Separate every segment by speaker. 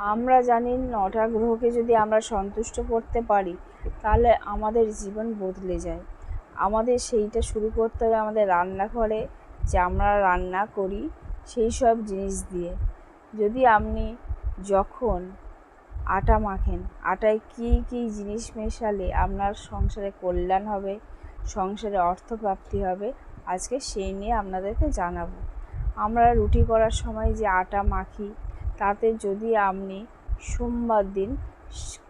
Speaker 1: আমরা জানি নটা গ্রহকে যদি আমরা সন্তুষ্ট করতে পারি, তাহলে আমাদের জীবন বদলে যায়। আমাদের সেইটা শুরু করতে হবে আমাদের রান্নাঘরে, যে আমরা রান্না করি সেই সব জিনিস দিয়ে। যদি আপনি যখন আটা মাখেন, আটায় কী কী জিনিস মেশালে আপনার সংসারে কল্যাণ হবে, সংসারে অর্থপ্রাপ্তি হবে, আজকে সেই নিয়ে আপনাদেরকে জানাব। আমরা রুটি করার সময় যে আটা মাখি তাতে যদি আপনি সোমবার দিন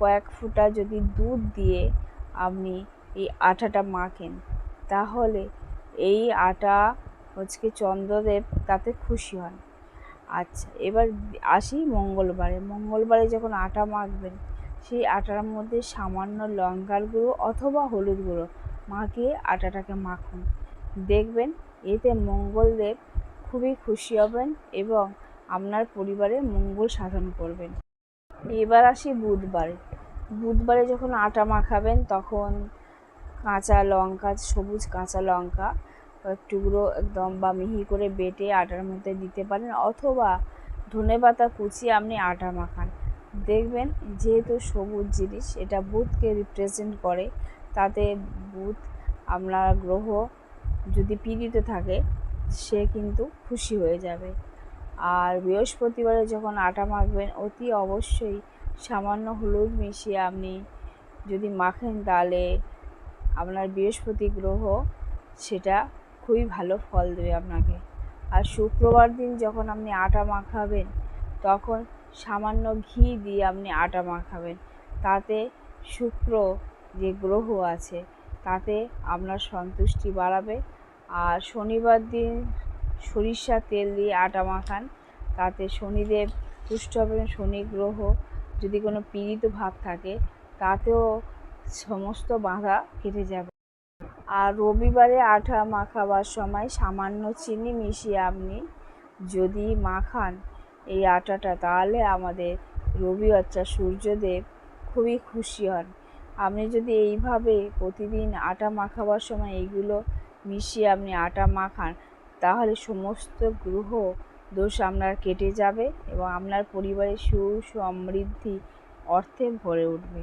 Speaker 1: কয়েক ফুটা যদি দুধ দিয়ে আপনি এই আটাটা মাখেন, তাহলে এই আটা হচ্ছে চন্দ্রদেব তাতে খুশি হন। আচ্ছা এবার আসি মঙ্গলবারে। মঙ্গলবারে যখন আটা মাখবেন, সেই আটার মধ্যে সামান্য লঙ্কার গুঁড়ো অথবা হলুদ গুঁড়ো মাখিয়ে আটাটাকে মাখুন। দেখবেন এতে মঙ্গলদেব খুবই খুশি হবেন এবং আপনার পরিবারের মঙ্গল সাধন করবেন। এবার আসি বুধবারে। বুধবারে যখন আটা মাখাবেন, তখন কাঁচা লঙ্কা, সবুজ কাঁচা লঙ্কা টুকরো একদম বা মিহি করে বেটে আটার মধ্যে দিতে পারেন, অথবা ধনে পাতা কুচিয়ে আপনি আটা মাখান। দেখবেন যেহেতু সবুজ জিনিস, এটা বুধকে রিপ্রেজেন্ট করে, তাতে বুধ আপনার গ্রহ যদি পীড়িত থাকে, সে কিন্তু খুশি হয়ে যাবে। আর বৃহস্পতিবারে যখন আটা মাখবেন, অতি অবশ্যই সামান্য হলুদ মিশিয়ে আপনি যদি মাখেন তাহলে আপনার বৃহস্পতি গ্রহ সেটা খুবই ভালো ফল দেবে আপনাকে। আর শুক্রবার দিন যখন আপনি আটা মাখাবেন, তখন সামান্য ঘি দিয়ে আপনি আটা মাখাবেন। তাতে শুক্র যে গ্রহ আছে, তাতে আপনার সন্তুষ্টি বাড়াবে। আর শনিবার দিন সরিষা তেল দিয়ে আটা মাখান। তাতে শনিদেব তুষ্ট হবেন, শনি গ্রহ যদি কোনো পীড়িত ভাব থাকে, তাতেও সমস্ত বাধা কেটে যাবে। আর রবিবারে আটা মাখাবার সময় সামান্য চিনি মিশিয়ে আপনি যদি মাখান এই আটাটা, তাহলে আমাদের রবি অর্থাৎ সূর্যদেব খুবই খুশি হন। আপনি যদি এইভাবে প্রতিদিন আটা মাখাবার সময় এইগুলো মিশিয়ে আপনি আটা মাখান তাহলে সমস্ত গ্রহ দোষ আপনার কেটে যাবে এবং আপনার পরিবারের সুখ সমৃদ্ধি অর্থে ভরে উঠবে।